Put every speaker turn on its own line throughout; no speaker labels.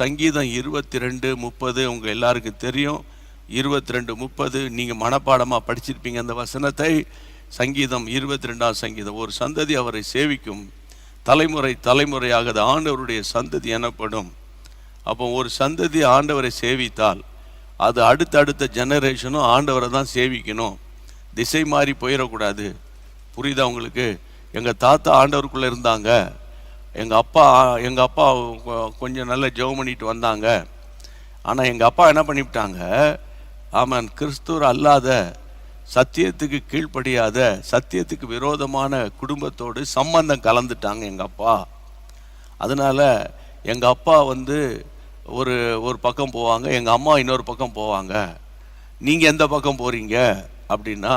சங்கீதம் இருபத்தி ரெண்டு முப்பது உங்கள் எல்லாருக்கும் தெரியும். இருபத்தி ரெண்டு முப்பது நீங்கள் மனப்பாடமாக படிச்சிருப்பீங்க அந்த வசனத்தை. சங்கீதம் இருபத்தி ரெண்டாம் சங்கீதம் ஒரு சந்ததி அவரை சேவிக்கும். தலைமுறை தலைமுறையாக அது ஆண்டவருடைய சந்ததி எனப்படும். அப்போ ஒரு சந்ததி ஆண்டவரை சேவித்தால் அது அடுத்தடுத்த ஜெனரேஷனும் ஆண்டவரை தான் சேவிக்கணும். திசை மாறி போயிடக்கூடாது புரியுதா உங்களுக்கு? எங்கள் தாத்தா ஆண்டவருக்குள்ளே இருந்தாங்க. எங்கள் அப்பா எங்கள் அப்பா கொஞ்சம் நல்ல ஜெபம் பண்ணிட்டு வந்தாங்க. ஆனால் எங்கள் அப்பா என்ன பண்ணிவிட்டாங்க? ஆமாம் கிறிஸ்துவர் அல்லாத சத்தியத்துக்கு கீழ்ப்படியாத சத்தியத்துக்கு விரோதமான குடும்பத்தோடு சம்பந்தம் கலந்துட்டாங்க எங்கள் அப்பா. அதனால் எங்கள் அப்பா வந்து ஒரு ஒரு பக்கம் போவாங்க எங்கள் அம்மா இன்னொரு பக்கம் போவாங்க. நீங்கள் எந்த பக்கம் போகிறீங்க அப்படின்னா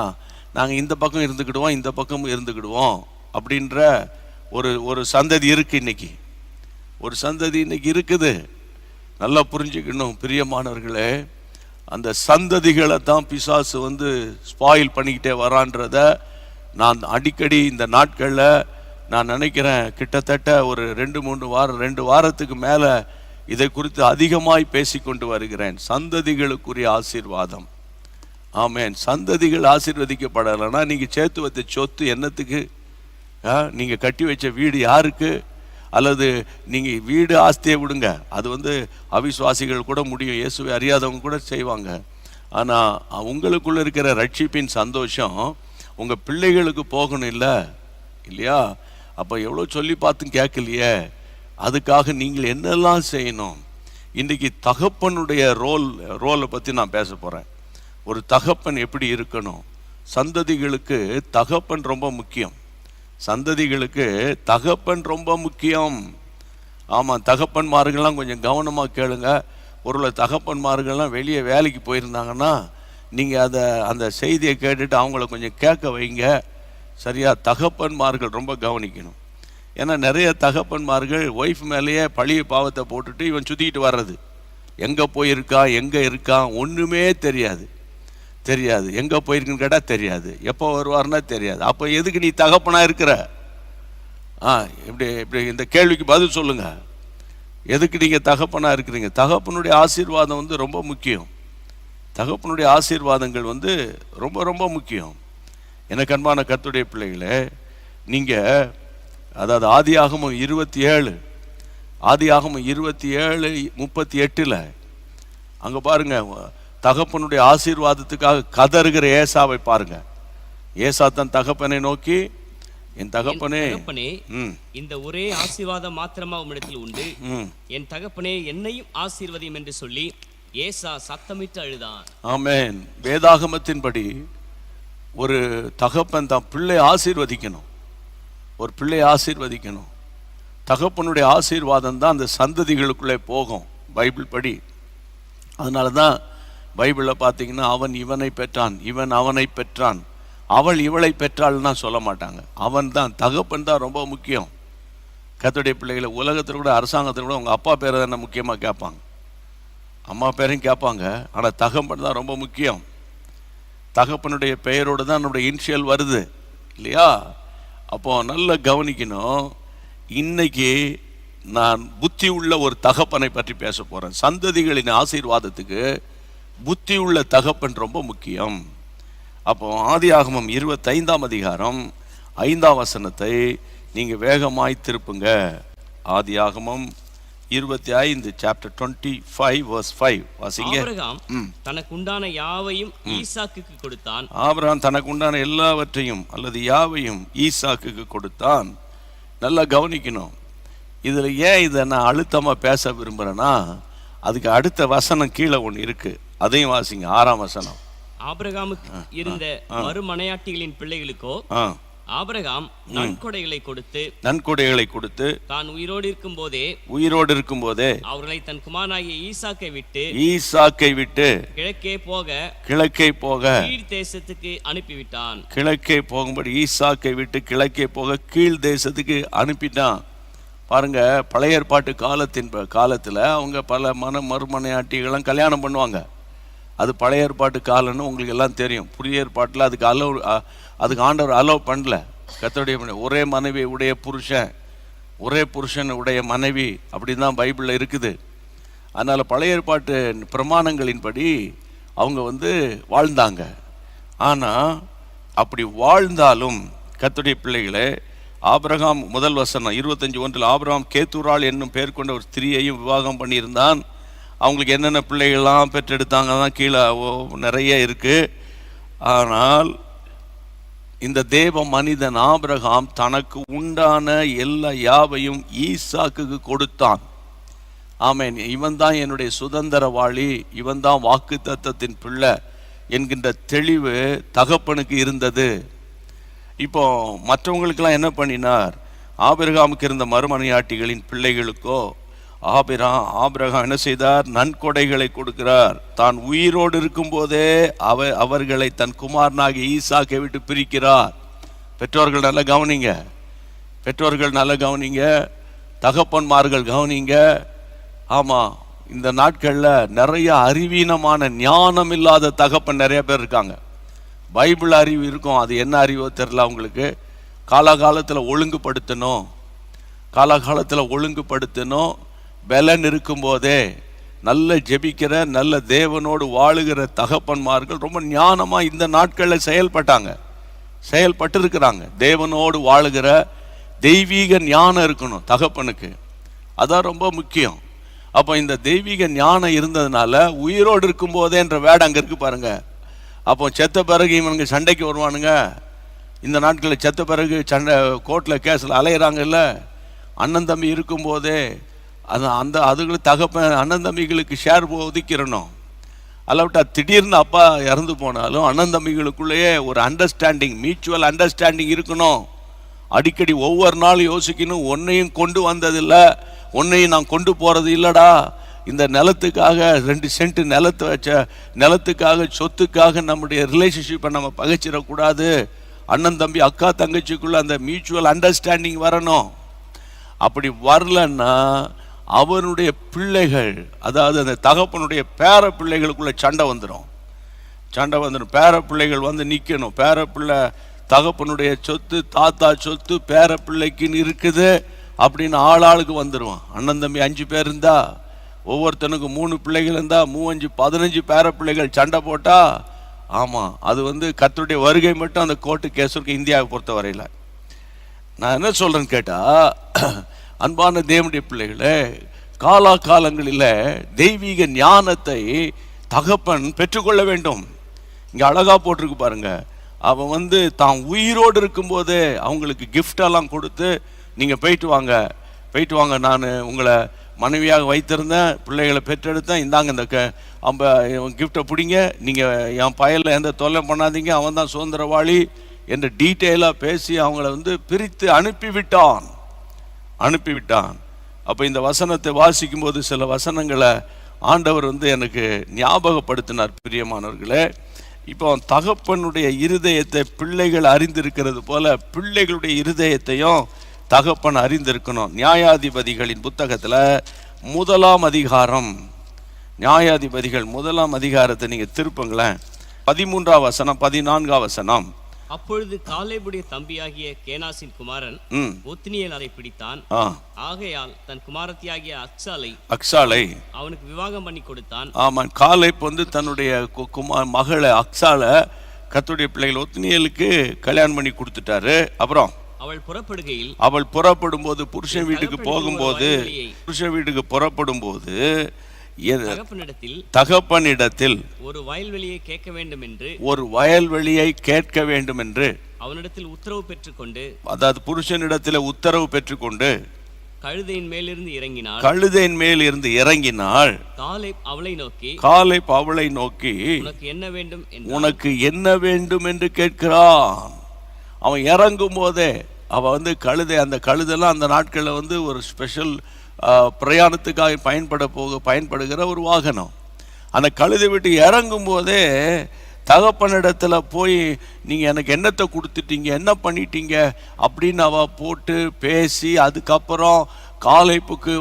நாங்கள் இந்த பக்கம் இருந்துக்கிடுவோம் இந்த பக்கம் இருந்துக்கிடுவோம் அப்படின்ற ஒரு ஒரு சந்ததி இருக்குது இன்னைக்கு. ஒரு சந்ததி இன்னைக்கு இருக்குது. நல்லா புரிஞ்சுக்கணும் பிரியமானவர்களே. அந்த சந்ததிகளை தான் பிசாசு வந்து ஸ்பாயில் பண்ணிக்கிட்டே வரான்றத நான் அடிக்கடி இந்த நாட்களில் நான் நினைக்கிறேன் கிட்டத்தட்ட ஒரு ரெண்டு மூணு வாரம் ரெண்டு வாரத்துக்கு மேலே இதை குறித்து அதிகமாய் பேசிக்கொண்டு வருகிறேன். சந்ததிகளுக்குரிய ஆசீர்வாதம். ஆமேன். சந்ததிகள் ஆசீர்வதிக்கப்படலைன்னா நீங்கள் சேர்த்து வச்ச சொத்து என்னத்துக்கு? நீங்கள் கட்டி வச்ச வீடு யாருக்கு? அல்லது நீங்கள் வீடு ஆஸ்தியை விடுங்க. அது வந்து அவிசுவாசிகள் கூட முடியும். இயேசுவை அறியாதவங்க கூட செய்வாங்க. ஆனால் உங்களுக்குள்ள இருக்கிற ரட்சிப்பின் சந்தோஷம் உங்கள் பிள்ளைகளுக்கு போகணும் இல்லை? இல்லையா? அப்போ எவ்வளோ சொல்லி பார்த்தும் கேட்கலையே. அதுக்காக நீங்கள் என்னெல்லாம் செய்யணும்? இன்றைக்கி தகப்பனுடைய ரோல் ரோலை பற்றி நான் பேச போகிறேன் ஒரு தகப்பன் எப்படி இருக்கணும்? சந்ததிகளுக்கு தகப்பன் ரொம்ப முக்கியம். சந்ததிகளுக்கு தகப்பன் ரொம்ப முக்கியம். ஆமாம் தகப்பன்மார்கள்லாம் கொஞ்சம் கவனமாக கேளுங்க. ஒருவேளை தகப்பன்மார்கள்லாம் வெளியே வேலைக்கு போயிருந்தாங்கன்னா நீங்கள் அதை அந்த செய்தியை கேட்டுட்டு அவங்கள கொஞ்சம் கேட்க வைங்க. சரியா? தகப்பன்மார்கள் ரொம்ப கவனிக்கணும். ஏன்னா நிறைய தகப்பன்மார்கள் ஒய்ஃப் மேலேயே பழிய பாவத்தை போட்டுட்டு இவன் சுற்றிக்கிட்டு வர்றது. எங்கே போயிருக்கான் எங்கே இருக்கான் ஒன்றுமே தெரியாது. தெரியாது. எங்கே போயிருக்குன்னு கேட்டால் தெரியாது. எப்போ வருவார்னா தெரியாது. அப்போ எதுக்கு நீ தகப்பனாக இருக்கிற? ஆ இப்படி இப்படி இந்த கேள்விக்கு பதில் சொல்லுங்கள் எதுக்கு நீங்கள் தகப்பனாக இருக்கிறீங்க? தகப்பனுடைய ஆசீர்வாதம் வந்து ரொம்ப முக்கியம். தகப்பனுடைய ஆசீர்வாதங்கள் வந்து ரொம்ப ரொம்ப முக்கியம். எனக்கு அன்பான கத்துடைய பிள்ளைகளே நீங்கள் அதாவது ஆதியாகமம் இருபத்தி ஏழு ஆதி ஆகமும் இருபத்தி ஏழு முப்பத்தி எட்டில் அங்கே பாருங்கள் தகப்பனுடைய ஆசீர்வாதத்துக்காக கதறுகிற ஏசாவை பாருங்க. ஏசா தன் தகப்பனை நோக்கி என் தகப்பனே
இந்த ஒரே ஆசீர்வாதம் மாத்திரமா உம்மிடத்தில் உண்டு. என் தகப்பனே என்னையும் ஆசீர்வதியும் என்று சொல்லி ஏசா சத்தமிட்டு அழுதான்.
ஆமென். வேதாகமத்தின்படி ஒரு தகப்பன் தான் பிள்ளை ஆசீர்வதிக்கணும். ஒரு பிள்ளை ஆசீர்வதிக்கணும். தகப்பனுடைய ஆசீர்வாதம் தான் அந்த சந்ததிகளுக்குள்ளே போகும். பைபிள் படி. அதனால தான் பைபிளில் பார்த்தீங்கன்னா அவன் இவனை பெற்றான் இவன் அவனை பெற்றான். அவள் இவளை பெற்றாள்னா சொல்ல மாட்டாங்க. அவன் தான். தகப்பன் தான் ரொம்ப முக்கியம். கத்துடைய பிள்ளைகளை உலகத்தில் கூட அரசாங்கத்தில் கூட உங்கள் அப்பா பேரை தானே முக்கியமாக கேட்பாங்க. அம்மா பேரையும் கேட்பாங்க. ஆனால் தகப்பன் தான் ரொம்ப முக்கியம். தகப்பனுடைய பெயரோடு தான் நம்முடைய இனிஷியல் வருது. இல்லையா? அப்போ நல்லா கவனிக்கணும். இன்னைக்கு நான் புத்தி உள்ள ஒரு தகப்பனை பற்றி பேச போகிறேன் சந்ததிகளின் ஆசீர்வாதத்துக்கு புத்தி உள்ள தகப்பன் ரொம்ப முக்கியம். அப்போ ஆதியாகமம் இருபத்தைந்தாம் அதிகாரம் ஐந்தாம் வசனத்தை நீங்கள் வேகமாய் திருப்புங்க. ஆதியாகமம் இருபத்தி ஐந்து chapter twenty five verse five வாசிங்க
தனக்கு உண்டான யாவையும் ஈசாக்குக்கு கொடுத்தான்.
ஆபிரகாம் தனக்கு உண்டான எல்லாவற்றையும் அல்லது யாவையும் ஈசாக்குக்கு கொடுத்தான். நல்லா கவனிக்கணும். இதில் ஏன் இதை நான் அழுத்தமாக பேச விரும்புகிறேன்னா அதுக்கு அடுத்த வசனம் கீழே ஒன்று இருக்குது அதையும் வாசிங்க ஆறாம் வசனம்.
ஆபிரகாமுக்கு இருந்த மறுமனையாட்டிகளின் பிள்ளைகளுக்கோ ஆபிரகாம் நன்கொடைகளை கொடுத்து
நன்கொடைகளை கொடுத்து
தான் உயிரோடு இருக்கும் போதே
உயிரோடு இருக்கும்போதே
அவர்களை தன் குமாரனாகிய ஈசாக்கை விட்டு
ஈசாக்கை விட்டு
கிழக்கே போக
கிழக்கே போக
கீழ் தேசத்துக்கு அனுப்பிவிட்டான்.
கிழக்கே போகும்படி ஈசாக்கை விட்டு கிழக்கே போக கீழ் தேசத்துக்கு அனுப்பிட்டான். பாருங்க பழைய ஏற்பாட்டு காலத்தின் காலத்துல அவங்க பல மன மறுமனையாட்டிகளும் கல்யாணம் பண்ணுவாங்க. அது பழைய ஏற்பாட்டு காலம்னு உங்களுக்கு எல்லாம் தெரியும். புதிய ஏற்பாட்டில் அதுக்கு அலோவ் அதுக்கு ஆண்டவர் அலோவ் பண்ணல. கத்தோடைய ஒரே மனைவி உடைய புருஷன் ஒரே புருஷன் உடைய மனைவி அப்படின்னு தான் பைபிளில் இருக்குது. அதனால் பழைய ஏற்பாட்டு பிரமாணங்களின்படி அவங்க வந்து வாழ்ந்தாங்க. ஆனால் அப்படி வாழ்ந்தாலும் கத்துடைய பிள்ளைகளே ஆபிரகாம் முதல் வசனம் இருபத்தஞ்சி ஒன்றில் ஆபிரகாம் கேத்தூராள் என்னும் பெயர் கொண்ட ஒரு ஸ்திரீயையும் விவாகம் பண்ணியிருந்தான். அவங்களுக்கு என்னென்ன பிள்ளைகள்லாம் பெற்றெடுத்தாங்க தான் கீழே நிறைய இருக்குது ஆனால் இந்த தேவ மனிதன் ஆபிரகாம் தனக்கு உண்டான எல்லா யாவையும் ஈசாக்குக்கு கொடுத்தான். ஆமேன். இவன் தான் என்னுடைய சுதந்திரவாளி இவன் தான் வாக்கு தத்தத்தின் பிள்ளை என்கின்ற தெளிவு தகப்பனுக்கு இருந்தது. இப்போ மற்றவங்களுக்கெல்லாம் என்ன பண்ணினார்? ஆபிரகாமுக்கு இருந்த மறுமனையாட்டிகளின் பிள்ளைகளுக்கோ ஆபிரா ஆபிரகாம் என்ன செய்தார்? நன்கொடைகளை கொடுக்கிறார். தான் உயிரோடு இருக்கும்போதே அவ அவர்களை தன் குமாரனாகி ஈசாக்கை விட்டு பிரிக்கிறார். பெற்றோர்கள் நல்லா கவனிங்க. பெற்றோர்கள் நல்லா கவனிங்க. தகப்பன்மார்கள் கவனிங்க. ஆமாம் இந்த நாட்களில் நிறைய அறிவீனமான ஞானம் இல்லாத தகப்பன் நிறைய பேர் இருக்காங்க. பைபிள் அறிவு இருக்கும். அது என்ன அறிவோ தெரில அவங்களுக்கு. காலகாலத்தில் ஒழுங்குபடுத்தணும். காலகாலத்தில் ஒழுங்குபடுத்தணும். பலன் இருக்கும்போதே நல்ல ஜெபிக்கிற நல்ல தேவனோடு வாழுகிற தகப்பன்மார்கள் ரொம்ப ஞானமாக இந்த நாட்களில் செயல்பட்டாங்க. செயல்பட்டு இருக்கிறாங்க. தேவனோடு வாழுகிற தெய்வீக ஞானம் இருக்கணும் தகப்பனுக்கு. அதான் ரொம்ப முக்கியம். அப்போ இந்த தெய்வீக ஞானம் இருந்ததுனால உயிரோடு இருக்கும்போதே என்ற வேடம் அங்கே இருக்கு பாருங்க. அப்போ செத்த பிறகு இவனுங்க சண்டைக்கு வருவானுங்க. இந்த நாட்களில் செத்த பிறகு சண்டை கோர்ட்டில் கேஸில் அலையிறாங்கல்ல. அண்ணன் தம்பி இருக்கும்போதே அது அந்த அதுகளுக்கு தகப்பன் அண்ணன் தம்பிகளுக்கு ஷேர் ஒதுக்கிறணும் அல்லாவிட்டா திடீர்னு அப்பா இறந்து போனாலும் அண்ணன் தம்பிகளுக்குள்ளேயே ஒரு அண்டர்ஸ்டாண்டிங் மியூச்சுவல் அண்டர்ஸ்டாண்டிங் இருக்கணும் அடிக்கடி ஒவ்வொரு நாளும் யோசிக்கணும் ஒன்னையும் கொண்டு வந்ததில்லை ஒன்னையும் நான் கொண்டு போகிறது இல்லைடா. இந்த நிலத்துக்காக ரெண்டு சென்ட் நிலத்தை வச்ச நிலத்துக்காக சொத்துக்காக நம்முடைய ரிலேஷன்ஷிப்பை நம்ம பகைச்சிடக்கூடாது. அண்ணன் தம்பி அக்கா தங்கச்சிக்குள்ளே அந்த மியூச்சுவல் அண்டர்ஸ்டாண்டிங் வரணும். அப்படி வரலன்னா அவனுடைய பிள்ளைகள் அதாவது அந்த தகப்பனுடைய பேர பிள்ளைகளுக்குள்ள சண்டை வந்துடும் சண்டை வந்துடும் பேர பிள்ளைகள் வந்து நிற்கணும் பேர பிள்ளை தகப்பனுடைய சொத்து தாத்தா சொத்து பேர பிள்ளைக்குன்னு இருக்குது அப்படின்னு ஆள் ஆளுக்கு வந்துடுவான் அண்ணன் தம்பி அஞ்சு பேர் இருந்தா ஒவ்வொருத்தனுக்கும் மூணு பிள்ளைகள் இருந்தா மூவஞ்சு பதினஞ்சு பேர பிள்ளைகள் சண்டை போட்டா ஆமாம் அது வந்து கத்தருடைய வருகை மட்டும் அந்த கோர்ட்டு கேஸ் இருக்கு இந்தியாவை பொறுத்த வரையில் நான் என்ன சொல்கிறேன்னு கேட்டால் அன்பான தேவனுடைய பிள்ளைகளே காலா காலங்களில் தெய்வீக ஞானத்தை தகப்பன் பெற்றுக்கொள்ள வேண்டும். இங்கே அழகா போட்டிருக்கு பாருங்க. அவன் வந்து தான் உயிரோடு இருக்கும்போதே அவங்களுக்கு கிஃப்டெல்லாம் கொடுத்து நீங்கள் போயிட்டு வாங்க. போயிட்டு வாங்க. நான் உங்களை மனைவியாக வைத்திருந்தேன் பிள்ளைகளை பெற்றெடுத்தேன். இந்தாங்க இந்த க அம்ப கிஃப்டை பிடிங்க. நீங்கள் என் பயலில் எந்த தொல்லை பண்ணாதீங்க. அவன் தான் சுதந்திரவாளி என்று டீட்டெயிலாக பேசி அவங்கள வந்து பிரித்து அனுப்பிவிட்டான். அனுப்பிவிட்டான். அப்போ இந்த வசனத்தை வாசிக்கும்போது சில வசனங்களை ஆண்டவர் வந்து எனக்கு ஞாபகப்படுத்தினார் பிரியமானவர்களே. இப்போ தகப்பனுடைய இருதயத்தை பிள்ளைகள் அறிந்திருக்கிறது போல பிள்ளைகளுடைய இருதயத்தையும் தகப்பன் அறிந்திருக்கணும். நியாயாதிபதிகளின் புத்தகத்தில் முதலாம் அதிகாரம் நியாயாதிபதிகள் முதலாம் அதிகாரத்தை நீங்கள் திருப்புங்களேன். பதிமூன்றாம் வசனம் பதினான்காம் வசனம்.
அப்பொழுது காலேபுடைய தம்பியாகிய கேனாசின் குமாரன் ஒத்னியேல் அதை பிடித்தான். ஆகையால் தன் குமாரத்தியாகிய அக்சாலை
அக்ஸாலை
அவனுக்கு விவாகம் பண்ணி கொடுத்தான்.
ஆமாம் காலைப் வந்து தன்னுடைய குமார் மகளை அக்ஸாலை கத்துடைய பிள்ளைகள் ஒத்தினியலுக்கு கல்யாணம் பண்ணி கொடுத்துட்டாரு. அப்புறம்
அவள் புறப்படுகையில்
அவள் புறப்படும் போது புருஷன் வீட்டுக்கு போகும்போது புருஷன் வீட்டுக்கு புறப்படும் போது
தகப்பனிடத்தில் ஒரு வயல்வெளியை கேட்க வேண்டும் என்று
ஒரு வயல்வெளியை கேட்க வேண்டும் என்று
அவனிடத்தில் உத்தரவு பெற்றுக்கொண்டு
அதாவது புருஷனிடத்தில் உத்தரவு பெற்றுக்கொண்டு
கழுதையின் மேலிருந்து இறங்கினாள்.
கழுதையின் மேல் இருந்து இறங்கினாள்.
காலை அவளை நோக்கி
காலை அவளை நோக்கி
உனக்கு என்ன வேண்டும்
உனக்கு என்ன வேண்டும் என்று கேட்கிறான். அவன் இறங்கும் போதே அவன் வந்து கழுதை அந்த கழுதெல்லாம் அந்த நாட்களில் வந்து ஒரு ஸ்பெஷல் பிரயாணத்துக்காக பயன்பட போக பயன்படுகிற ஒரு வாகனம். அந்த கழுதை விட்டு இறங்கும் போதே தகப்பனிடத்தில் போய் நீங்கள் எனக்கு என்னத்தை கொடுத்துட்டீங்க? என்ன பண்ணிட்டீங்க? அப்படின்னு அவ போட்டு பேசி அதுக்கப்புறம் காலைப்புக்கு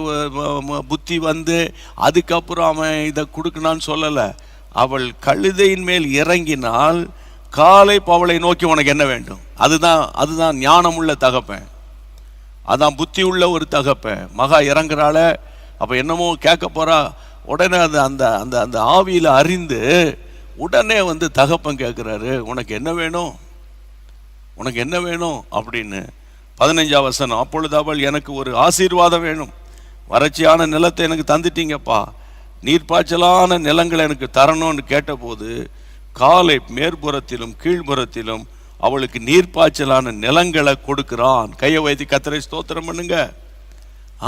புத்தி வந்து அதுக்கப்புறம் அவன் இதை கொடுக்கணான்னு சொல்லலை. அவள் கழுதையின் மேல் இறங்கினால் காலை அவளை நோக்கி உனக்கு என்ன வேண்டும்? அதுதான் அதுதான் ஞானமுள்ள தகப்பேன். அதான் புத்தி உள்ள ஒரு தகப்பன் மகா இறங்குறாள. அப்போ என்னமோ கேட்க போறா. உடனே அந்த அந்த அந்த அந்த ஆவியில் அறிந்து உடனே வந்து தகப்பன் கேட்குறாரு உனக்கு என்ன வேணும்? உனக்கு என்ன வேணும்? அப்படின்னு. பதினஞ்சாம் வசனம் அப்பொழுது அவள் எனக்கு ஒரு ஆசீர்வாதம் வேணும். வறட்சியான நிலத்தை எனக்கு தந்துட்டீங்கப்பா. நீர்ப்பாய்ச்சலான நிலங்களை எனக்கு தரணும்னு கேட்டபோது காலை மேற்புறத்திலும் கீழ்ப்புறத்திலும் அவளுக்கு நீர்ப்பாய்ச்சலான நிலங்களை கொடுக்குறான். கையை வைத்து கத்தரை ஸ்தோத்திரம் பண்ணுங்க.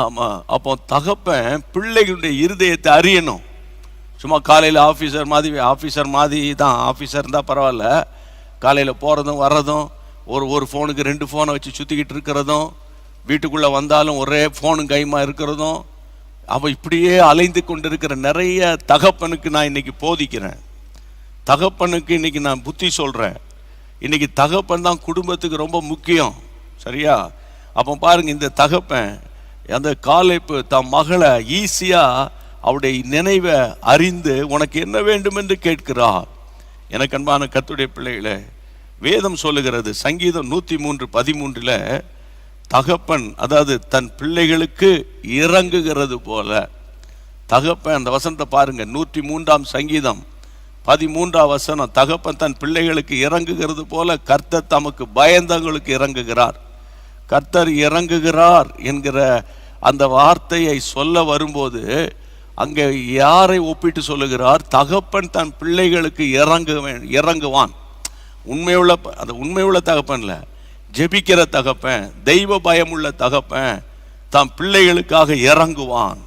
ஆமாம் அப்போ தகப்பன் பிள்ளைகளுடைய இருதயத்தை அறியணும். சும்மா காலையில் ஆஃபீஸர் மாதிரி ஆஃபீஸர் மாதிரி தான் ஆஃபீஸர் இருந்தால் பரவாயில்ல. காலையில் போகிறதும் வர்றதும் ஒரு ஒரு ஃபோனுக்கு ரெண்டு ஃபோனை வச்சு சுற்றிக்கிட்டு இருக்கிறதும் வீட்டுக்குள்ளே வந்தாலும் ஒரே ஃபோனும் கைமா இருக்கிறதும் அவள் இப்படியே அலைந்து கொண்டிருக்கிற நிறைய தகப்பனுக்கு நான் இன்னைக்கு போதிக்கிறேன். தகப்பனுக்கு இன்னைக்கு நான் புத்தி சொல்கிறேன் இன்றைக்கி தகப்பன் தான் குடும்பத்துக்கு ரொம்ப முக்கியம். சரியா? அப்போ பாருங்கள் இந்த தகப்பன் அந்த காலைப்பு தன் மகளை ஈஸியாக அவருடைய நினைவை அறிந்து உனக்கு என்ன வேண்டும் என்று கேட்கிறா எனக்கு அன்பான கத்துடைய பிள்ளைகளை வேதம் சொல்லுகிறது சங்கீதம் நூற்றி மூன்று பதிமூன்றில் தகப்பன் அதாவது தன் பிள்ளைகளுக்கு இறங்குகிறது போல. தகப்பன் அந்த வசனத்தை பாருங்கள் நூற்றி மூன்றாம் சங்கீதம். பதிமூன்றாம் வசனம் தகப்பன் தன் பிள்ளைகளுக்கு இறங்குகிறது போல கர்த்தர் தமக்கு பயந்தவங்களுக்கு இறங்குகிறார். கர்த்தர் இறங்குகிறார் என்கிற அந்த வார்த்தையை சொல்ல வரும்போது அங்கே யாரை ஒப்பிட்டு சொல்லுகிறார்? தகப்பன் தன் பிள்ளைகளுக்கு இறங்க இறங்குவான். உண்மையுள்ள அந்த உண்மையுள்ள தகப்பன்ல ஜெபிக்கிற தகப்பன் தெய்வ பயமுள்ள தகப்பன் தன் பிள்ளைகளுக்காக இறங்குவான்.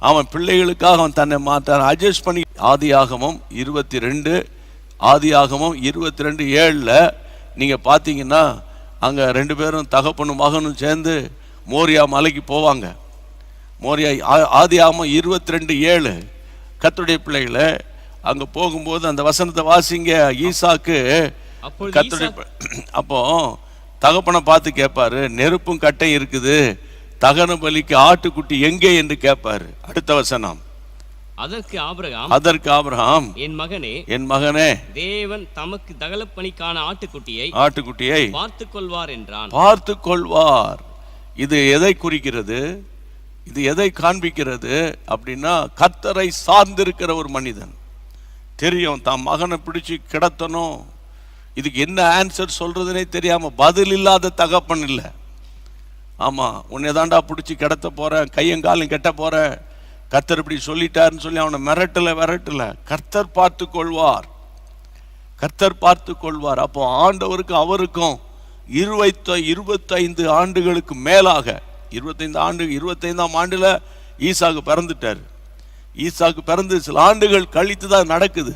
அவன் பிள்ளைகளுக்காக அவன் தன்னை மாற்றான். அட்ஜஸ்ட் பண்ணி ஆதியாகமம் இருபத்தி ரெண்டு ஆதியாகமம் இருபத்தி ரெண்டு ஏழில் நீங்கள் பார்த்தீங்கன்னா அங்கே ரெண்டு பேரும் தகப்பனும் மகனும் சேர்ந்து மோரியா மலைக்கு போவாங்க. மோரியா ஆதியாகமம் இருபத்தி ரெண்டு ஏழு. கத்துடைய பிள்ளைகளை அங்கே போகும்போது அந்த வசனத்தை வாசிங்க. ஈசாக்கு கத்துடைய அப்போ தகப்பனை பார்த்து கேட்பாரு நெருப்பும் கட்டை இருக்குது. தகன பலிக்கு ஆட்டுக்குட்டி எங்கே என்று கேட்பாரு. அடுத்த வசனம்.
அதற்கு ஆபிரகாம்
அதற்கு ஆபிரகாம்
என் மகனே
என் மகனே
தேவன் தமக்கு தகலப்பணிக்கான ஆட்டுக்குட்டியை
ஆட்டுக்குட்டியை
பார்த்துக் கொள்வார் என்றான்.
பார்த்து கொள்வார் இது எதை குறிக்கிறது? இது எதை காண்பிக்கிறது? அப்படின்னா கர்த்தரை சார்ந்திருக்கிற ஒரு மனிதன். தெரியும் தான் மகனை பிடிச்சு கிடத்தணும். இதுக்கு என்ன ஆன்சர் சொல்றதுனே தெரியாம பதில் இல்லாத தகப்பன் இல்லை. ஆமாம் உன்னை தாண்டா பிடிச்சி கிடத்த போறேன் கையங்காலும் கெட்ட போகிறேன் கர்த்தர் இப்படி சொல்லிட்டாருன்னு சொல்லி அவனை மிரட்டல விரட்டலை. கர்த்தர் பார்த்து கொள்வார். கர்த்தர் பார்த்து கொள்வார். அப்போ ஆண்டவருக்கும் அவருக்கும் இருபத்த இருபத்தைந்து ஆண்டுகளுக்கு மேலாக இருபத்தைந்து ஆண்டு இருபத்தைந்தாம் ஆண்டில் ஈசாக்கு பிறந்துட்டார். ஈசாக்கு பிறந்து சில ஆண்டுகள் கழித்து தான் நடக்குது.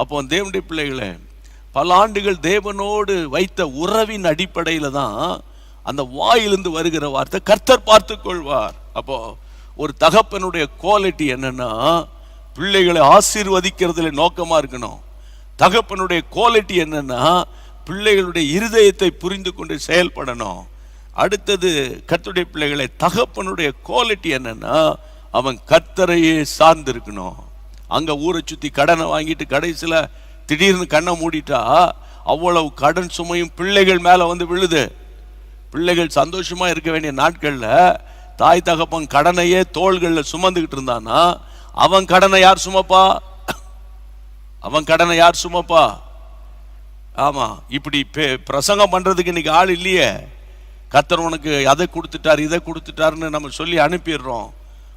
அப்போ தேவனுடைய பிள்ளைகளை பல ஆண்டுகள் தேவனோடு வைத்த உறவின் அடிப்படையில் தான் அந்த வாயிலிருந்து வருகிற வார்த்தை கர்த்தர் பார்த்து கொள்வார். அப்போ ஒரு தகப்பனுடைய குவாலிட்டி என்னன்னா பிள்ளைகளை ஆசீர்வதிக்கிறதுல நோக்கமா இருக்கணும். தகப்பனுடைய குவாலிட்டி என்னன்னா பிள்ளைகளுடைய இருதயத்தை புரிந்து கொண்டு செயல்படணும். அடுத்தது கர்த்தருடைய பிள்ளைகளை தகப்பனுடைய குவாலிட்டி என்னன்னா அவன் கர்த்தரையே சார்ந்திருக்கணும். அங்க ஊரை சுத்தி கடனை வாங்கிட்டு கடைசியில் திடீர்னு கண்ணை மூடிட்டா அவ்வளவு கடன் சுமையும் பிள்ளைகள் மேலே வந்து விழுது. பிள்ளைகள் சந்தோஷமாக இருக்க வேண்டிய நாட்களில் தாய் தகப்பன் கடனையே தோள்களில் சுமந்துக்கிட்டு இருந்தானா அவன் கடனை யார் சுமப்பா? அவன் கடனை யார் சுமப்பா? ஆமாம் இப்படி பே- பிரசங்கம் பண்ணுறதுக்கு இன்றைக்கி ஆள் இல்லையே. கத்தர் உனக்கு அதை கொடுத்துட்டார் இதை கொடுத்துட்டாருன்னு நம்ம சொல்லி அனுப்பிடுறோம்.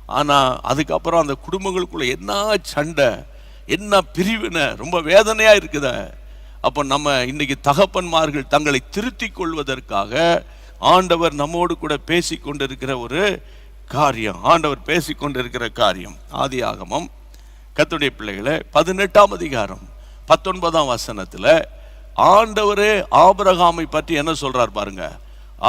ஆனால் அதுக்கப்புறம் அந்த குடும்பங்களுக்குள்ளே என்ன சண்டை என்ன பிரிவினை ரொம்ப வேதனையாக இருக்குத. அப்போ நம்ம இன்னைக்கு தகப்பன்மார்கள் தங்களை திருத்திக் கொள்வதற்காக ஆண்டவர் நம்மோடு கூட பேசி கொண்டிருக்கிற ஒரு காரியம். ஆண்டவர் பேசி கொண்டிருக்கிற காரியம். ஆதி ஆகமம் கத்துடைய பிள்ளைகளை பதினெட்டாம் அதிகாரம் பத்தொன்பதாம் வசனத்தில் ஆண்டவரே ஆபரகாமை பற்றி என்ன சொல்றார் பாருங்க.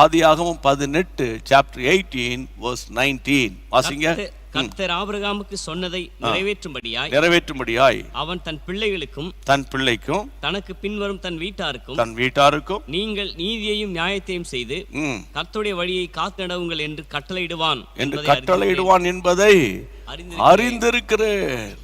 ஆதியாகமம் பதினெட்டு சாப்டர் எயிட்டீன் வர்ஸ் நைன்டீன் வாசிங்க.
கர்த்தர்- ஆபிரகாமுக்கு சொன்னதை நிறைவேற்றும்படியாய்
நிறைவேற்றும்படியாய்
அவன் தன் பிள்ளைகளுக்கும்
தன் பிள்ளைக்கும்
தனக்கு பின்வரும் தன் வீட்டாருக்கும்
தன் வீட்டாருக்கும்
நீங்கள் நீதியையும் நியாயத்தையும் செய்து கர்த்தருடைய வழியை காத்து நடவுங்கள் என்று கட்டளையிடுவான்
என்று கட்டளையிடுவான் என்பதை.
அறிந்திருக்கிறேன்.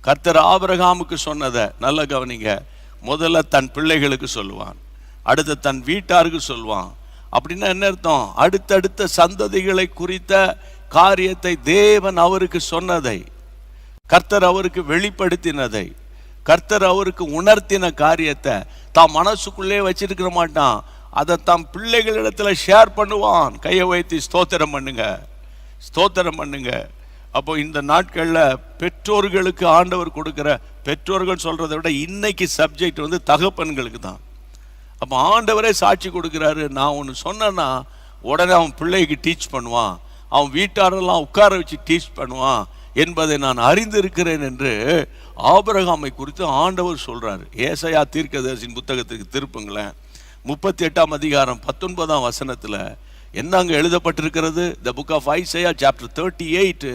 கர்த்தர் ஆபிரகாமுக்கு சொன்னதை நல்ல கவனிங்க. முதல்ல தன் பிள்ளைகளுக்கு சொல்லுவான். அடுத்து தன் வீட்டாருக்கு சொல்லுவான். அப்படின்னா என்ன அர்த்தம்? அடுத்தடுத்த சந்ததிகளை குறித்த காரியத்தை தேவன் அவருக்கு சொன்னதை கர்த்தர் அவருக்கு வெளிப்படுத்தினதை கர்த்தர் அவருக்கு உணர்த்தின காரியத்தை தான் மனசுக்குள்ளே வச்சிருக்கிற மாட்டான். அதை தம் பிள்ளைகளிடத்தில் ஷேர் பண்ணுவான். கையை வைத்து ஸ்தோத்திரம் பண்ணுங்க. ஸ்தோத்திரம் பண்ணுங்க. அப்போ இந்த நாட்களில் பெற்றோர்களுக்கு ஆண்டவர் கொடுக்குற பெற்றோர்கள் சொல்கிறத விட இன்னைக்கு சப்ஜெக்ட் வந்து தகப்பன்களுக்கு தான். அப்போ ஆண்டவரே சாட்சி கொடுக்குறாரு. நான் ஒன்று சொன்னேன்னா உடனே அவன் பிள்ளைக்கு டீச் பண்ணுவான். அவன் வீட்டாரெல்லாம் உட்கார வச்சு டீச் பண்ணுவான் என்பதை நான் அறிந்திருக்கிறேன் என்று ஆபிரகாமை குறித்து ஆண்டவர் சொல்றாரு. ஏசையா தீர்க்கதரிசின் புத்தகத்துக்கு திருப்புங்களேன். முப்பத்தி எட்டாம் அதிகாரம் பத்தொன்பதாம் வசனத்துல என்ன அங்க எழுதப்பட்டிருக்கிறது? The book of Isaiah chapter thirty eight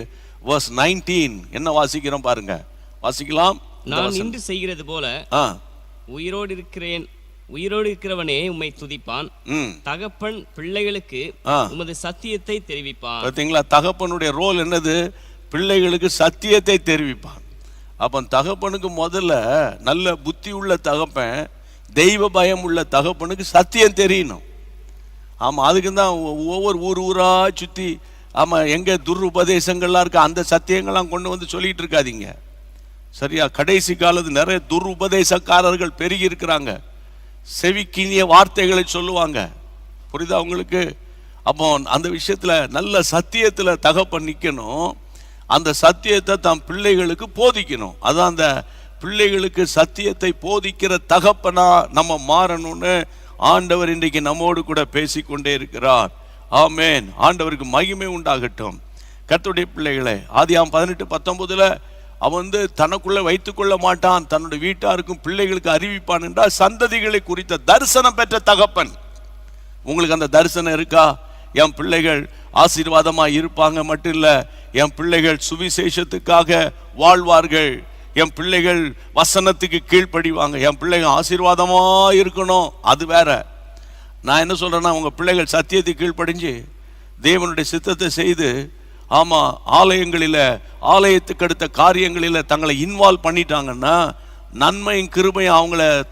verse nineteen என்ன வாசிக்கிறோம் பாருங்க. வாசிக்கலாம்.
நான். இன்று செய்கிறது போல உயிரோடு இருக்கிறேன் உயிரோடு இருக்கிறவனே உம்மை துதிப்பான். தகப்பன் பிள்ளைகளுக்கு. உமது சத்தியத்தை தெரிவிப்பான்.
பார்த்தீங்களா தகப்பனுடைய ரோல் என்னது? பிள்ளைகளுக்கு சத்தியத்தை தெரிவிப்பான். அப்போ தகப்பனுக்கு முதல்ல நல்ல புத்தி உள்ள தகப்பன் தெய்வ பயம் உள்ள தகப்பனுக்கு சத்தியம் தெரியணும். ஆமாம் அதுக்கு தான் ஒவ்வொரு ஊர் ஊரா சுற்றி ஆமாம் எங்கே துருபதேசங்கள்லாம் இருக்கு அந்த சத்தியங்கள்லாம் கொண்டு வந்து சொல்லிட்டு இருக்காதீங்க. சரியா? கடைசி காலத்து நிறைய துருபதேசக்காரர்கள் பெருகி இருக்கிறாங்க. செவிக்கினிய வார்த்தைகளை சொல்லுவாங்க. புரியுதா உங்களுக்கு? அப்போ அந்த விஷயத்தில் நல்ல சத்தியத்தில் தகப்பன் நிற்கணும் அந்த சத்தியத்தை தம் பிள்ளைகளுக்கு போதிக்கணும். அதான் அந்த பிள்ளைகளுக்கு சத்தியத்தை போதிக்கிற தகப்பனா நம்ம மாறணும்னு ஆண்டவர் இன்றைக்கு நம்மோடு கூட பேசிக்கொண்டே இருக்கிறார். ஆமேன். ஆண்டவருக்கு மகிமை உண்டாகட்டும். கர்த்தருடைய பிள்ளைகளே ஆதியாம் பதினெட்டு பத்தொன்பதுல அவன் வந்து தனக்குள்ள வைத்துக்கொள்ள மாட்டான் தன்னுடைய வீட்டாருக்கும் பிள்ளைகளுக்கு அறிவிப்பான் என்றால் சந்ததிகளை குறித்த தரிசனம் பெற்ற தகப்பன். உங்களுக்கு அந்த தரிசனம் இருக்கா? என் பிள்ளைகள் ஆசீர்வாதமாக இருப்பாங்க மட்டும் இல்லை என் பிள்ளைகள் சுவிசேஷத்துக்காக வாழ்வார்கள். என் பிள்ளைகள் வசனத்துக்கு கீழ்ப்படிவாங்க. என் பிள்ளைகள் ஆசீர்வாதமாக இருக்கணும். அது வேற. நான் என்ன சொல்கிறேன்னா உங்கள் பிள்ளைகள் சத்தியத்தை கீழ்ப்படிஞ்சு தேவனுடைய சித்தத்தை செய்து ஆமாம் ஆலயங்களில் ஆலயத்துக்கு அடுத்த காரியங்களில் தங்களை இன்வால்வ் பண்ணிட்டாங்கன்னா நன்மையும் கிருபையும் அவங்கள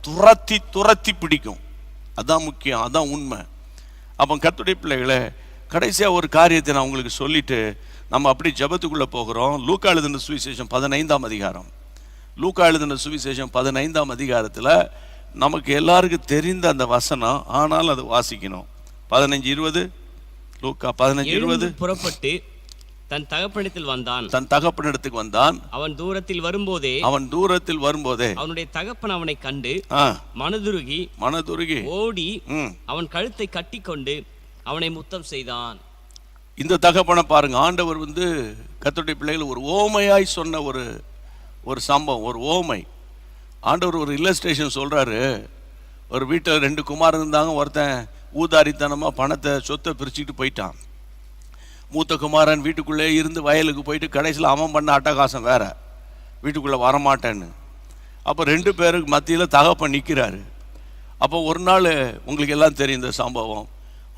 துரத்தி துரத்தி பிடிக்கும். அதான் முக்கியம் அதான் உண்மை. அப்போ கத்துடைய பிள்ளைகளை கடைசியாக ஒரு காரியத்தை நான் உங்களுக்கு சொல்லிட்டு நம்ம அப்படி ஜெபத்துக்குள்ளே போகிறோம். லூக்கா எழுதின சுவிசேஷம் பதினைந்தாம் அதிகாரம். லூக்கா எழுதின சுவிசேஷம் பதினைந்தாம் அதிகாரத்தில் நமக்கு எல்லாருக்கும் தெரிந்த அந்த வசனம் ஆனால் அது வாசிக்கணும். பதினஞ்சு இருபது லூக்கா பதினஞ்சு இருபது.
புறப்பட்டு தன் தகப்பனிடத்தில் வந்தான்.
தன் தகப்பனிடத்துக்கு வந்தான்.
அவன் தூரத்தில் வரும்போதே
அவன் தூரத்தில் வரும்போதே
அவனுடைய தகப்பன் அவனை கண்டு மனதுருகி
மனதுருகி
ஓடி
ம்.
அவன் கழுத்தை கட்டிக்கொண்டு அவனை முத்தம் செய்தான்.
இந்த தகப்பனை பாருங்க ஆண்டவர் வந்து கர்த்தருடைய பிள்ளைகள் ஒரு ஓமையாய் சொன்ன ஒரு ஒரு சம்பவம் ஒரு ஓமை. ஆண்டவர் ஒரு இல்லஸ்ட்ரேஷன் சொல்றாரு. ஒரு வீட்டில் ரெண்டு குமாரன் இருந்தாங்க ஒருத்தன் ஊதாரித்தனமாக பணத்தை சொத்தை பிரிச்சுக்கிட்டு போயிட்டான். மூத்த குமாரன் வீட்டுக்குள்ளே இருந்து வயலுக்கு போயிட்டு கடைசியில் அவன் பண்ண அட்டகாசம் வேற. வீட்டுக்குள்ளே வரமாட்டேன்னு. அப்போ ரெண்டு பேருக்கு மத்தியில் தகப்பன் நிற்கிறாரு அப்போ ஒரு நாள் உங்களுக்கு எல்லாம் தெரியும் இந்த சம்பவம்.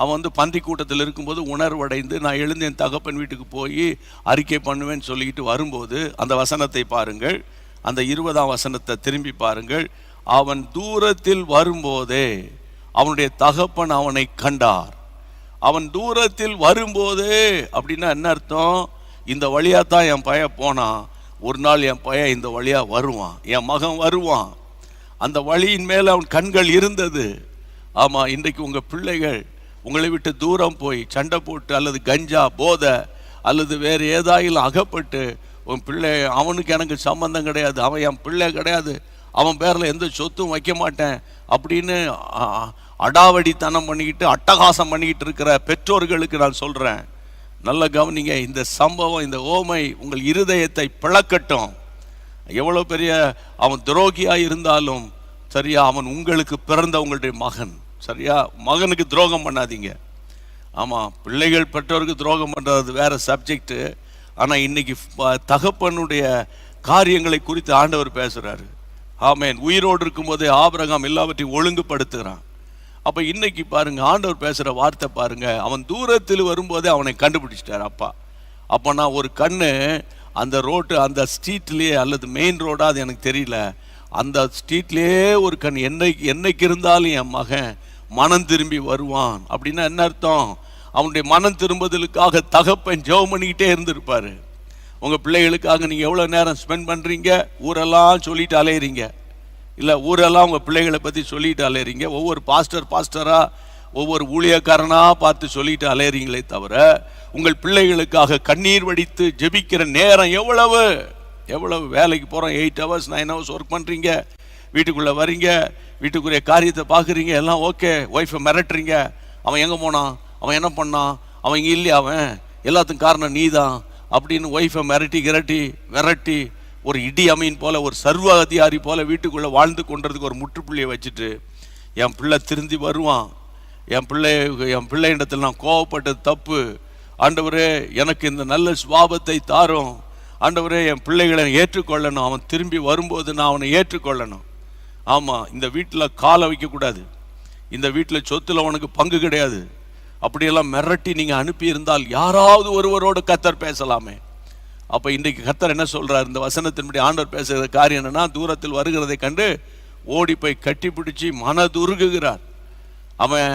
அவன் வந்து பந்தி கூட்டத்தில் இருக்கும்போது உணர்வடைந்து நான் எழுந்து என் தகப்பன் வீட்டுக்கு போய் அறிக்கை பண்ணுவேன்னு சொல்லிக்கிட்டு வரும்போது அந்த வசனத்தை பாருங்கள். அந்த இருபதாம் வசனத்தை திரும்பி பாருங்கள். அவன் தூரத்தில் வரும்போதே அவனுடைய தகப்பன் அவனை கண்டார். அவன் தூரத்தில் வரும்போது அப்படின்னா என்ன அர்த்தம்? இந்த வழியாக தான் என் பையன் போனான். ஒரு நாள் என் பையன் இந்த வழியாக வருவான். என் மகன் வருவான். அந்த வழியின் மேலே அவன் கண்கள் இருந்தது. ஆமாம் இன்றைக்கு உங்கள் பிள்ளைகள் உங்களை விட்டு தூரம் போய் சண்டை போட்டு அல்லது கஞ்சா போதை அல்லது வேறு ஏதாயிலும் அகப்பட்டு உன் பிள்ளை அவனுக்கு எனக்கு சம்மந்தம் கிடையாது. அவன் என் பிள்ளை கிடையாது. அவன் பேரில் எந்த சொத்தும் வைக்க மாட்டேன் அப்படின்னு அடாவடித்தனம் பண்ணிக்கிட்டு அட்டகாசம் பண்ணிக்கிட்டு இருக்கிற பெற்றோர்களுக்கு நான் சொல்கிறேன் நல்ல கவனிங்க இந்த சம்பவம் இந்த ஓமை உங்கள் இருதயத்தை பிளக்கட்டும். எவ்வளோ பெரிய அவன் துரோகியாக இருந்தாலும் சரியா அவன் உங்களுக்கு பிறந்த உங்களுடைய மகன். சரியா மகனுக்கு துரோகம் பண்ணாதீங்க. ஆமாம் பிள்ளைகள் பெற்றோருக்கு துரோகம் பண்ணுறது வேறு சப்ஜெக்ட்டு ஆனால் இன்னைக்கு தகப்பனுடைய காரியங்களை குறித்து ஆண்டவர் பேசுகிறாரு ஆமேன். உயிரோடு இருக்கும்போதே ஆபரகம் எல்லாவற்றையும் ஒழுங்குபடுத்துகிறான். அப்போ இன்னைக்கு பாருங்க ஆண்டவர் பேசுகிற வார்த்தை பாருங்க அவன் தூரத்தில் வரும்போதே அவனை கண்டுபிடிச்சிட்டார் அப்பா. அப்போ நான் ஒரு கண்ணு அந்த ரோட்டு அந்த ஸ்ட்ரீட்லேயே அல்லது மெயின் ரோடா அது எனக்கு தெரியல. அந்த ஸ்ட்ரீட்லேயே ஒரு கண் என்னைக்கு என்னைக்கு இருந்தாலும் என் மகன் மனம் திரும்பி வருவான். அப்படின்னா என்ன அர்த்தம்? அவனுடைய மனம் திரும்புதலுக்காக தகப்பன் ஜெபம் பண்ணிக்கிட்டே இருந்திருப்பாரு. உங்கள் பிள்ளைகளுக்காக நீங்கள் எவ்வளோ நேரம் ஸ்பெண்ட் பண்ணுறீங்க ஊரெல்லாம் சொல்லிட்டு அலையறீங்க. இல்லை ஊரெல்லாம் உங்கள் பிள்ளைகளை பற்றி சொல்லிட்டு அலையறீங்க. ஒவ்வொரு பாஸ்டர் பாஸ்டராக ஒவ்வொரு ஊழியக்காரனாக பார்த்து சொல்லிட்டு அலையறீங்களே தவிர உங்கள் பிள்ளைகளுக்காக கண்ணீர் வடித்து ஜெபிக்கிற நேரம் எவ்வளவு? எவ்வளவு? வேலைக்கு போகிறோம் eight hours nine hours work பண்ணுறீங்க வீட்டுக்குள்ளே வரீங்க வீட்டுக்குரிய காரியத்தை பார்க்குறீங்க எல்லாம் ஓகே ஒய்ஃபை மிரட்டுறீங்க. அவன் எங்கே போனான்? அவன் என்ன பண்ணான்? அவன் இங்கே இல்லையா அவன்? எல்லாத்துக்கும் காரணம் நீ தான் அப்படின்னு ஒய்ஃபை மிரட்டி கிரட்டி விரட்டி ஒரு இடி அமீன் போல ஒரு சர்வ அதிகாரி போல வீட்டுக்குள்ளே வாழ்ந்து கொண்டதுக்கு ஒரு முற்றுப்புள்ளியை வச்சுட்டு என் பிள்ளை திருந்தி வருவான். என் பிள்ளை என் பிள்ளையிடத்தில் நான் கோவப்பட்டது தப்பு. ஆண்டவரே எனக்கு இந்த நல்ல சுவாபத்தை தாரும். ஆண்டவரே என் பிள்ளைகளை ஏற்றுக்கொள்ளணும். அவன் திரும்பி வரும்போது நான் அவனை ஏற்றுக்கொள்ளணும். ஆமாம் இந்த வீட்டில் காலை வைக்கக்கூடாது. இந்த வீட்டில் சொத்தில் உனக்கு பங்கு கிடையாது. அப்படியெல்லாம் மிரட்டி நீங்கள் அனுப்பியிருந்தால் யாராவது ஒருவரோடு கத்தர் பேசலாமே. அப்போ இன்றைக்கு கத்தர் என்ன சொல்கிறார் இந்த வசனத்தின்படி ஆண்டவர் பேசுகிற காரியம் என்னன்னா தூரத்தில் வருகிறதை கண்டு ஓடி போய் கட்டி பிடிச்சி மனதுருகுகிறார். அவன்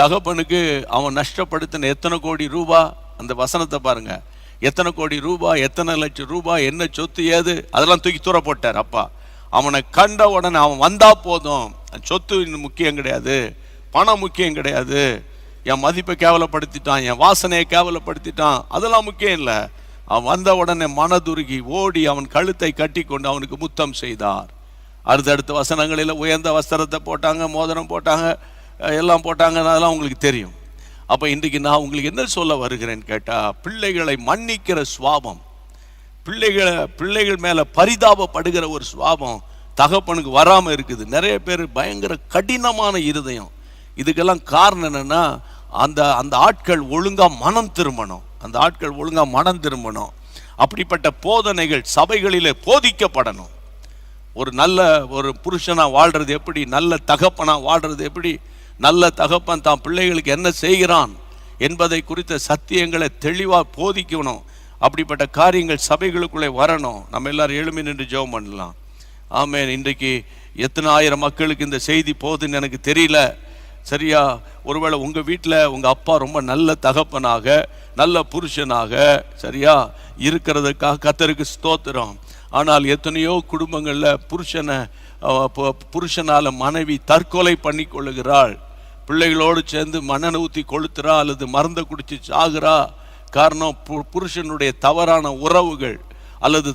தகப்பனுக்கு அவன் நஷ்டப்படுத்தின எத்தனை கோடி ரூபா? அந்த வசனத்தை பாருங்கள் எத்தனை கோடி ரூபா? எத்தனை லட்சம் ரூபாய் என்ன சொத்து ஏது? அதெல்லாம் தூக்கி தூர போட்டார் அப்பா. அவனை கண்ட உடனே அவன் வந்தால் போதும். சொத்து இன்னும் முக்கியம் கிடையாது பணம் முக்கியம் கிடையாது. என் மதிப்பை கேவலப்படுத்திட்டான் என் வாசனையை கேவலப்படுத்திட்டான். அதெல்லாம் முக்கியம் இல்லை. அவன் வந்த உடனே மனதுருகி ஓடி அவன் கழுத்தை கட்டி கொண்டு அவனுக்கு முத்தம் செய்தார். அடுத்தடுத்த வசனங்களில் உயர்ந்த வஸ்திரத்தை போட்டாங்க மோதிரம் போட்டாங்க எல்லாம் போட்டாங்க அதெல்லாம் உங்களுக்கு தெரியும். அப்போ இன்றைக்கு நான் உங்களுக்கு என்ன சொல்ல வருகிறேன்னு கேட்டால் பிள்ளைகளை மன்னிக்கிற சுவாபம். பிள்ளைகளை பிள்ளைகள் மேலே பரிதாபப்படுகிற ஒரு சுவாபம் தகப்பனுக்கு வராமல் இருக்குது. நிறைய பேர் பயங்கர கடினமான இருதயம். இதுக்கெல்லாம் காரணம் என்னென்னா அந்த அந்த ஆட்கள் ஒழுங்காக மனம் திரும்பணும். அந்த ஆட்கள் ஒழுங்கா மனம் திரும்பணும். அப்படிப்பட்ட போதனைகள் சபைகளிலே போதிக்கப்படணும். ஒரு நல்ல ஒரு புருஷனாக வாழ்கிறது எப்படி? நல்ல தகப்பனாக வாழ்கிறது எப்படி? நல்ல தகப்பன் தான் பிள்ளைகளுக்கு என்ன செய்கிறான் என்பதை குறித்த சத்தியங்களை தெளிவாக போதிக்கணும். அப்படிப்பட்ட காரியங்கள் சபைகளுக்குள்ளே வரணும். நம்ம எல்லாரும் எழுமி நின்று ஜெபம் பண்ணலாம். ஆமேன். இன்றைக்கு எத்தனை ஆயிரம் மக்களுக்கு இந்த செய்தி போகுதுன்னு எனக்கு தெரியல. சரியா? ஒருவேளை உங்கள் வீட்டில் உங்கள் அப்பா ரொம்ப நல்ல தகப்பனாக நல்ல புருஷனாக சரியா? இருக்கிறதுக்காக கத்தருக்கு ஸ்தோத்திரம். ஆனால் எத்தனையோ குடும்பங்களில் புருஷனை புருஷனால் மனைவி தற்கொலை பண்ணி கொள்ளுகிறாள். பிள்ளைகளோடு சேர்ந்து மண்ணெண்ணெய் ஊற்றி கொளுத்துறா அல்லது மருந்தை குடிச்சு சாகுறா? காரணம் பு- புருஷனுடைய தவறான உறவுகள் அல்லது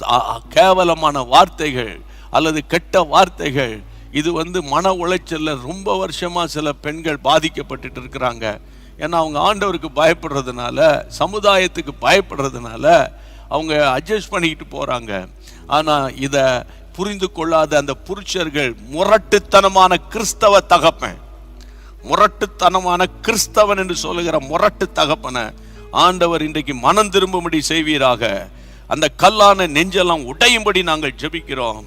கேவலமான வார்த்தைகள் அல்லது கெட்ட வார்த்தைகள். இது வந்து மன உளைச்சலில் ரொம்ப வருஷமாக சில பெண்கள் பாதிக்கப்பட்டுட்டு இருக்கிறாங்க. ஏன்னா அவங்க ஆண்டவருக்கு பயப்படுறதுனால சமுதாயத்துக்கு பயப்படுறதுனால அவங்க அட்ஜஸ்ட் பண்ணிக்கிட்டு போகிறாங்க ஆனால் இதை புரிந்து கொள்ளாத அந்த புருஷர்கள் முரட்டுத்தனமான கிறிஸ்தவ தகப்பன். முரட்டுத்தனமான கிறிஸ்தவன் என்று சொல்லுகிற முரட்டு தகப்பனை ஆண்டவர் இன்றைக்கு மனம் திரும்பும்படி செய்வீராக. அந்த கல்லான நெஞ்செல்லாம் உடையும்படி நாங்கள் ஜெபிக்கிறோம்.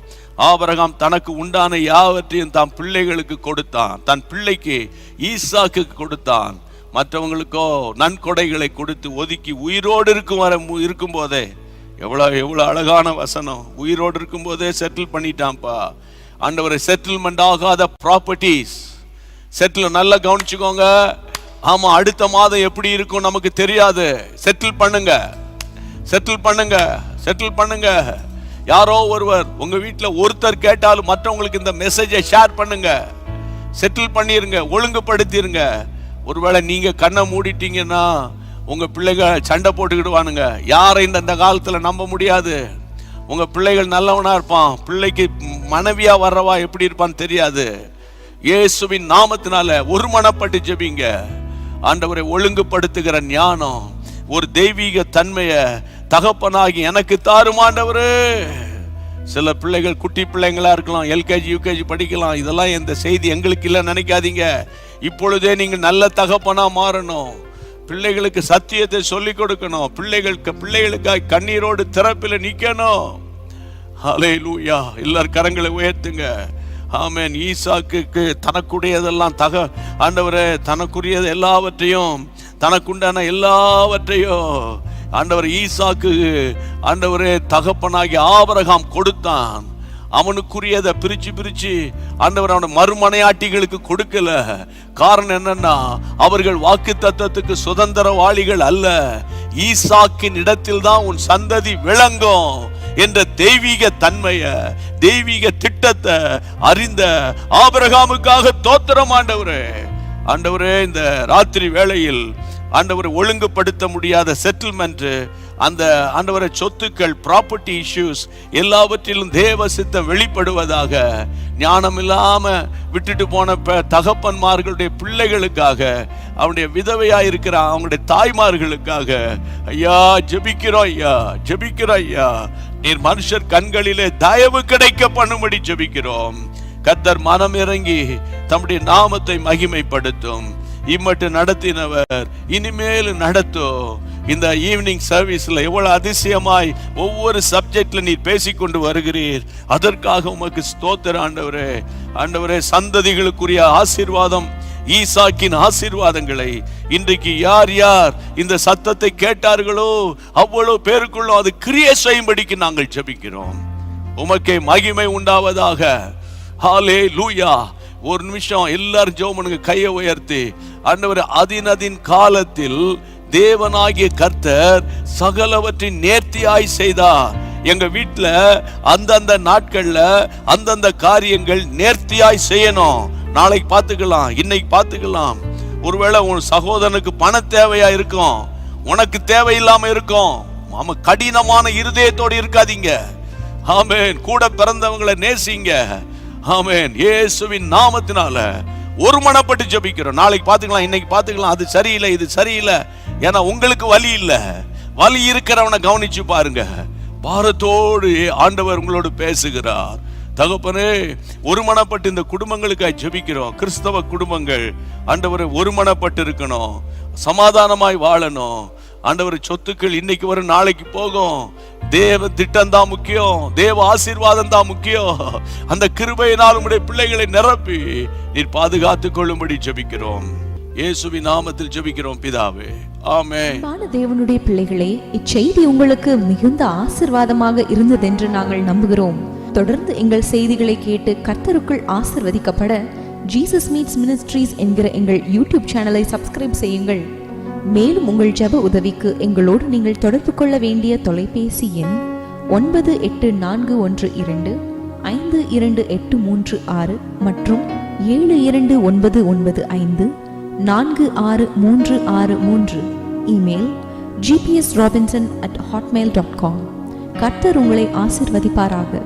ஆபரகம் தனக்கு உண்டான யாவற்றையும் தான் பிள்ளைகளுக்கு கொடுத்தான். தன் பிள்ளைக்கு ஈசாக்கு கொடுத்தான். மற்றவங்களுக்கோ நன்கொடைகளை கொடுத்து ஒதுக்கி உயிரோடு இருக்கும் வர இருக்கும் போதே எவ்வளோ எவ்வளோ அழகான வசனம். உயிரோடு இருக்கும்போதே செட்டில் பண்ணிட்டான்ப்பா. ஆண்டவரை செட்டில்மெண்ட் ஆகாத ப்ராப்பர்ட்டிஸ் செட்டில் நல்லா கவனிச்சுக்கோங்க. ஆமாம் அடுத்த மாதம் எப்படி இருக்கும் நமக்கு தெரியாது. செட்டில் பண்ணுங்கள் செட்டில் பண்ணுங்க செட்டில் பண்ணுங்க. யாரோ ஒருவர் உங்க வீட்டில் ஒருத்தர் கேட்டாலும் மற்றவங்களுக்கு இந்த மெசேஜை ஷேர் பண்ணுங்க. செட்டில் பண்ணிருங்க ஒழுங்குபடுத்திருங்க. ஒருவேளை நீங்க கண்ணை மூடிட்டீங்கன்னா உங்க பிள்ளைங்க சண்டை போட்டுக்கிடுவானுங்க. யாரை இந்த இந்த காலத்துல நம்ப முடியாது. உங்க பிள்ளைகள் நல்லவனா இருப்பான். பிள்ளைக்கு மனைவியா வர்றவா எப்படி இருப்பான்னு தெரியாது. இயேசுவின் நாமத்தினால ஒருமனப்பட்டு ஜெபிங்க. ஆண்டவரை ஒழுங்குபடுத்துகிற ஞானம் ஒரு தெய்வீக தன்மையை தகப்பனாகி எனக்கு தாருமாண்டவர் சில பிள்ளைகள் குட்டி பிள்ளைங்களா இருக்கலாம் எல்கேஜி யூகேஜி படிக்கலாம். இதெல்லாம் இந்த செய்தி எங்களுக்கு இல்லை நினைக்காதீங்க. இப்பொழுதே நீங்கள் நல்ல தகப்பனா மாறணும். பிள்ளைகளுக்கு சத்தியத்தை சொல்லிக் கொடுக்கணும். பிள்ளைகளுக்கு பிள்ளைகளுக்காக கண்ணீரோடு திறப்பில் நிற்கணும் நிக்கணும். லூயா எல்லார் கரங்களை உயர்த்துங்க. ஆமேன் ஈசாக்கு தனக்குடையதெல்லாம் தக ஆண்டவரே தனக்குரியது எல்லாவற்றையும் தனக்குண்டான எல்லாவற்றையும் ஆண்டவர் ஈசாக்கு ஆண்டவரே தகப்பனாகி ஆபரகாம் கொடுத்தான். அவனுக்குரியதை பிரிச்சு பிரிச்சு ஆண்டவர் அவன மறுமனையாட்டிகளுக்கு கொடுக்கல. காரணம் என்னன்னா அவர்கள் வாக்கு தத்துவத்துக்கு சுதந்திரவாளிகள் அல்ல. ஈசாக்கின் இடத்தில் தான் உன் சந்ததி விளங்கும் என்ற தெய்வீக தன்மைய தெய்வீக திட்டத்தை அறிந்த ஆபரகாமுக்காக தோத்திரம் ஆண்டவரே. ஆண்டவரே இந்த ராத்திரி வேளையில் ஆண்டவரை ஒழுங்குபடுத்த முடியாத செட்டில்மெண்ட்டு அந்த ஆண்டவரை சொத்துக்கள் ப்ராப்பர்ட்டி இஷ்யூஸ் எல்லாவற்றிலும் தேவ சித்தம் வெளிப்படுவதாக ஞானம் இல்லாமல் விட்டுட்டு போன ப- தகப்பன்மார்களுடைய பிள்ளைகளுக்காக அவனுடைய விதவையாக இருக்கிற அவங்களுடைய தாய்மார்களுக்காக ஐயா ஜெபிக்கிறோம் ஐயா ஜபிக்கிறோம் ஐயா. நீர் மனுஷர் கண்களிலே தயவு கிடைக்க பண்ணும்படி ஜெபிக்கிறோம். கத்தர் மனம் இறங்கி தம்முடைய நாமத்தை மகிமைப்படுத்தும். இம்மட்டு நடத்தினவர். இனிமேல் நடத்தும். இந்த ஈவினிங் சர்வீஸ்ல எவ்வளவு அதிசயமாய் ஒவ்வொரு சப்ஜெக்ட்ல நீர் பேசிக்கொண்டு வருகிறீர். அதற்காக உமக்கு ஸ்தோத்திர ஆண்டவரே. ஆண்டவரே சந்ததிகளுக்குரிய ஆசீர்வாதம் ஈசாக்கின் ஆசீர்வாதங்களை. இன்றைக்கு யார் யார் இந்த சத்தத்தை கேட்டார்களோ அவ்வளவு பேருக்குள்ளும் அது கிரியை செய்யும்படிக்கு நாங்கள் ஜபிக்கிறோம். உமக்கே மகிமை உண்டாவதாக. ஹாலே லூயா ஒரு நிமிஷம் எல்லாரும் ஜெபம் பண்ணுங்க கையை உயர்த்தி. ஆண்டவர் அதினதின் காலத்தில் தேவனாகிய கர்த்தர் சகலவற்றின் நேர்த்தியாய் செய்தார். எங்க வீட்டில் அந்தந்த நாட்கள்ல அந்தந்த காரியங்கள் நேர்த்தியாய் செய்யணும். நாளைக்கு பார்த்துக்கலாம் இன்னைக்கு பார்த்துக்கலாம். ஒருவேளை உன் சகோதரனுக்கு பண தேவையா இருக்கும்? உனக்கு தேவையில்லாம இருக்கும். ஆமா கடினமான இருதயத்தோடு இருக்காதீங்க. ஆமேன். கூட பிறந்தவங்களை நேசிங்க. ஆமேன். இயேசுவின் நாமத்தினால ஒருமனப்பட்டு ஜெபிக்கிறோம். நாளைக்கு பார்த்துக்கலாம் இன்னைக்கு பார்த்துக்கலாம். அது சரியில்லை இது சரியில்லை. ஏன்னா உங்களுக்கு வலி இல்லை. வலி இருக்கிறவனை கவனிச்சு பாருங்க. பாரத்தோடு ஆண்டவர் உங்களோடு பேசுகிறார். தகப்பனே ஒருமனப்பட்டு இந்த குடும்பங்களுக்கு ஜெபிக்கிறோம். கிறிஸ்தவ குடும்பங்கள் ஆண்டவரை ஒருமனப்பட்டு இருக்கணும். சமாதானமாய் வாழணும். ஆண்டவர் சொத்துக்கள் இன்னைக்கு வரும் நாளைக்கு போகும். தேவ திட்டம் தான் முக்கியம். தேவ ஆசீர்வாதம் தான் முக்கியம். அந்த கிருபையினால் உடைய பிள்ளைகளை நிரப்பி நீர் பாதுகாத்துக் கொள்ளும்படி ஜெபிக்கிறோம். இயேசுவி நாமத்தில் ஜெபிக்கிறோம் பிதாவே.
ஆமே தேவனுடைய பிள்ளைகளே இச்செய்தி உங்களுக்கு மிகுந்த ஆசிர்வாதமாக இருந்ததென்று நாங்கள் நம்புகிறோம். தொடர்ந்து எங்கள் செய்திகளை கேட்டு கர்த்தருக்குள் ஆசிர்வதிக்கப்பட ஜீசஸ் மீட்ஸ் மினிஸ்ட்ரீஸ் என்கிற எங்கள் யூடியூப் சேனலை சப்ஸ்கிரைப் செய்யுங்கள். மேலும் உங்கள் ஜெப உதவிக்கு எங்களோடு நீங்கள் தொடர்பு கொள்ள வேண்டிய தொலைபேசி எண் ஒன்பது எட்டு நான்கு ஒன்று இரண்டு ஐந்து இரண்டு எட்டு மூன்று ஆறு மற்றும் ஏழு இரண்டு ஒன்பது ஒன்பது ஐந்து நான்கு ஆறு மூன்று ஆறு மூன்று. Email GPS Robinson at Hotmail dot com கர்த்தர் உங்களை ஆசிர்வதிப்பாராக.